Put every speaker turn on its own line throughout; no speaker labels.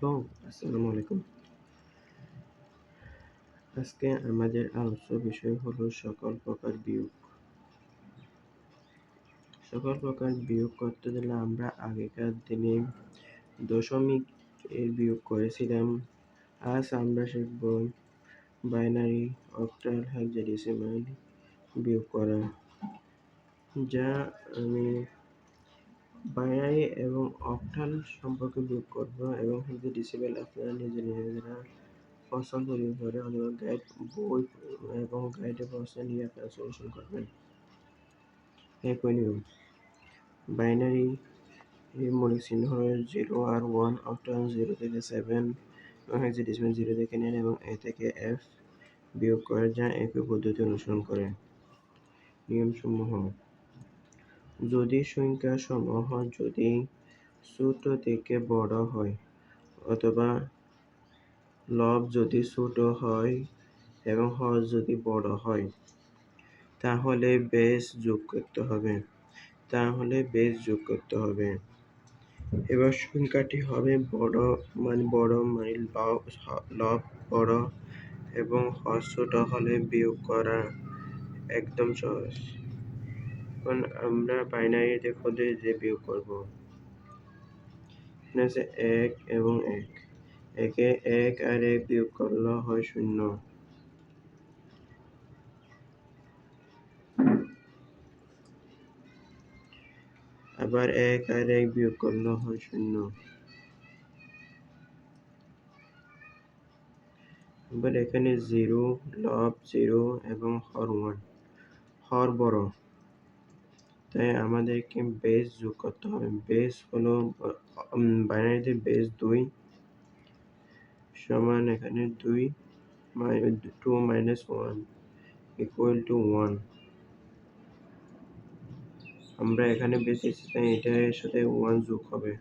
Hello আসসালামু আলাইকুম। আজকে আমাদের আলোচ্য বিষয় হলো সকল প্রকার বিয়োগ। সকল প্রকার বিয়োগ করতে গেলে আমরা আগেকার দিনে দশমিক এর বিয়োগ করেছিলাম। আজ আমরা শিখব বাইনারি অক্টাল হেক্সাডেসিমাল বিয়োগ করা, যা আমি বাইনারি এবং অক্টাল সম্পর্কে বিয়োগ করব এবং হেক্সাডেসিমাল আপনারা নিজে নিজেরা পছন্দ করে অথবা গাইড বই এবং গাইডে প্রশ্ন নিয়ে আপনারা সলিউশন করবেন। একই নিয়ম। বাইনারি মৌলিক চিহ্ন হল জিরো আর ওয়ান অক্টাল জিরো থেকে সেভেন এবং হেক্সাডেসিমাল জিরো থেকে নেন এবং এ থেকে এফ বিয়োগ করে যা একই পদ্ধতি অনুসরণ করে। নিয়মসমূহ যদি সংখ্যা সমূহ যদি ছোট থেকে বড় হয়, অথবা লব যদি ছোট হয় এবং হর যদি বড় হয়, তাহলে বেস যোগ করতে হবে। তাহলে বেস যোগ করতে হবে। এবার সংখ্যাটি হবে বড় মানে বড় মানে লব বড় এবং হর ছোট হলে বিয়োগ করা একদম সহজ। এখন আমরা বাইনারিতে খুঁজে বিয়োগ করব। আছে এক এবং এক। একে এক আর এক বিয়োগ করলে হয় শূন্য। আবার এক আর এক বিয়োগ করলে হয় শূন্য। এবার এখানে জিরো লব জিরো এবং হর ওয়ান হর বড়। তাই আমাদেরকে বেস যোগ করতে হবে। বেস হলো বাইনারিতে বেস দুই সমান এখানে দুই two minus one equal to one আমরা এখানে বেসি তাই এটার সাথে ওয়ান যোগ হবে।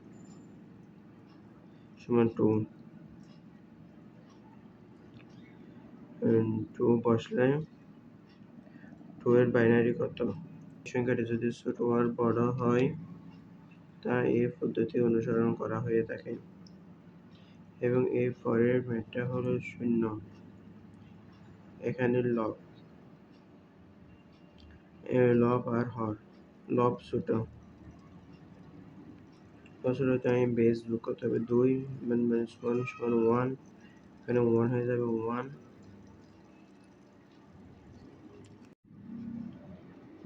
সমান টু টু বসলে টু এর বাইনারি কত? সংখ্যাটি যদি ছোট আর বড় হয়, তা এই পদ্ধতি অনুসরণ করা হয়ে থাকে। এবং এর পরের ম্যাটটা হলো শূন্য। এখানে লব লব আর হর, লব ছোট। ছোট তাই বেস বুক করতে হবে। দুই মাইনাস ওয়ান সমান ওয়ান এখানে ওয়ান হয়ে যাবে ওয়ান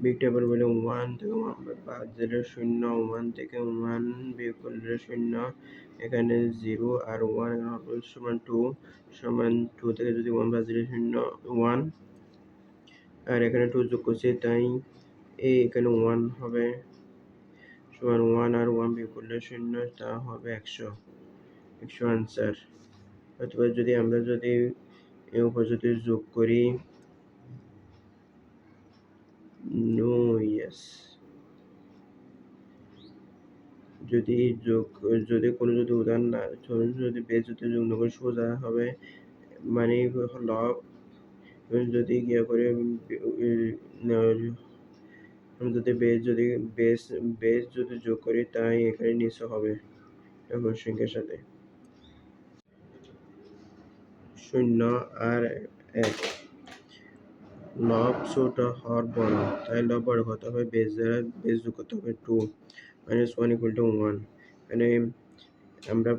বিগ টেবিল বলে ওয়ান থেকে ওয়ান পাঁচ জিরো শূন্য ওয়ান থেকে ওয়ান বিয়োগ করলে শূন্য, এখানে জিরো আর ওয়ান সমান টু সমান টু থেকে যদি ওয়ান পাঁচ জিরো শূন্য, ওয়ান। আর এখানে টু যোগ করছি, তাই এই এখানে ওয়ান হবে। সমান ওয়ান আর ওয়ান বিয়োগ করলে শূন্য, তা হবে একশো। একশো আনসার। অথবা যদি আমরা যদি উপর যদি যোগ করি নো ইয়েস যদি যোগ, যদি কোনো যদি উদাহরণ না যদি বেশ যদি যোগ না করে সোজা হবে মানে লব যদি ইয়ে করে যদি বেস যদি, বেস বেস যদি যোগ করি, তাই এখানে নিচে হবে এবার সংখ্যার সাথে। শূন্য আর এক। লব ছোট হর বড় তাই লব বড় হতে হবে বেস দ্বারা বেস যোগ করতে হবে two minus one equal to one মানে আমরা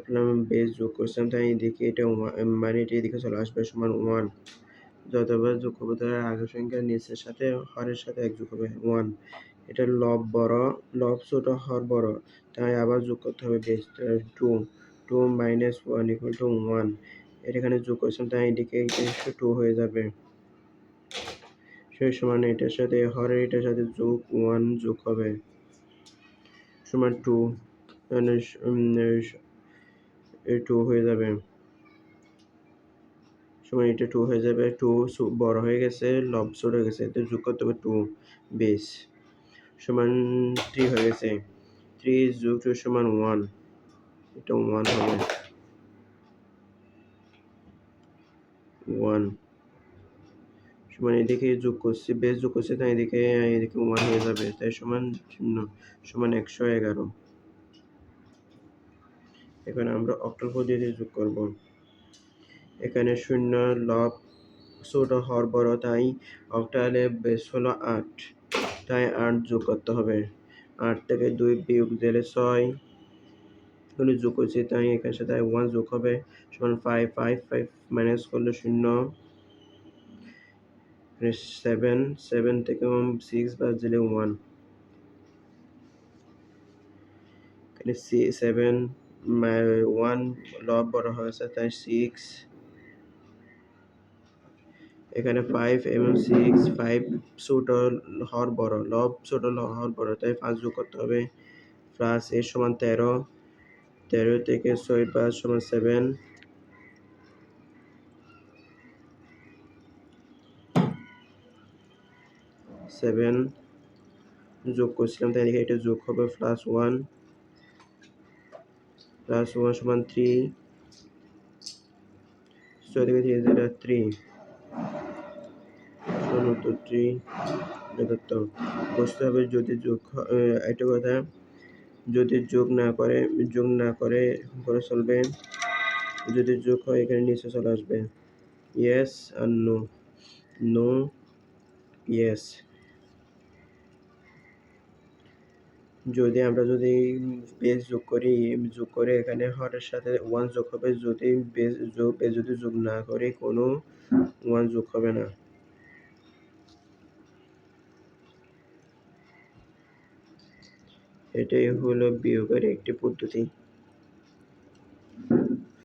বেস যোগ করছিলাম তাই এদিকে এটা মানে এটা এদিকে চলে আসবে সমান ওয়ান যতবার যোগ করব তার আগের সংখ্যা নিচের সাথে, হরের সাথে এক যোগ হবে ওয়ান এটা লব বড়, লব ছোট হর বড়, তাই আবার যোগ করতে হবে base two two minus one equal to one এটা এখানে যোগ করছিলাম, তাই এদিকে টু হয়ে যাবে। সেই সমান এটার সাথে হরের এটার সাথে যোগ ওয়ান যোগ হবে। সমান টু টু হয়ে যাবে। সময় এটা টু হয়ে যাবে টু বড় হয়ে গেছে, লব ছোট হয়ে গেছে তো যোগ করতে হবে টু বেস সমান থ্রি হয়ে গেছে থ্রি যোগ টু সমান ওয়ান এটা ওয়ান হবে। ওয়ান সমান এদিকে যোগ করছি বেস যোগ করছি, তাই এদিকে এদিকে ওয়ান হয়ে যাবে, তাই সমান শূন্য, সমান একশো এগারো। এখন আমরা অক্টাল পদ্ধতি যোগ করব। এখানে শূন্য লব ছোট হর বড় তাই অক্টালে বেস হলো আট, তাই আট যোগ করতে হবে। আট থেকে দুই বিয়োগ দিলে ছয় এখানে যোগ করছি, তাই এখানে সাথে ওয়ান যোগ হবে, সমান ফাইভ ফাইভ ফাইভ মাইনাস করলে শূন্য। সেভেন সেভেন থেকে সিক্স বাদ দিলে ওয়ান এখানে সি সেভেন ওয়ান লব বড় হয়েছে তাই সিক্স এখানে ফাইভ এবং সিক্স ফাইভ ছোট হর বড় লব ছোট হর বড় তাই পাঁচ যোগ করতে হবে। প্লাস এর সমান তেরো তেরো থেকে ছয়, পাঁচ সমান সেভেন সেভেন যোগ করছিলাম, তাই দেখে এটা যোগ হবে প্লাস ওয়ান প্লাস ওয়ান সমান থ্রি থেকে থ্রি যেটা থ্রি উত্তর যথার্থ বুঝতে হবে যদি যোগ একটা কথা, যদি যোগ না করে, যোগ না করে করে চলবে, যদি যোগ হয় এখানে নিচে চলে আসবে। ইয়েস আর নো নো ইয়েস যদি আমরা যদি বেস যোগ করি, যোগ করে এখানে হরের সাথে ওয়ান যোগ হবে, যদি বেস যোগ যদি যোগ না করি, কোনো ওয়ান যোগ হবে না। এটাই হলো বিয়োগের একটি পদ্ধতি।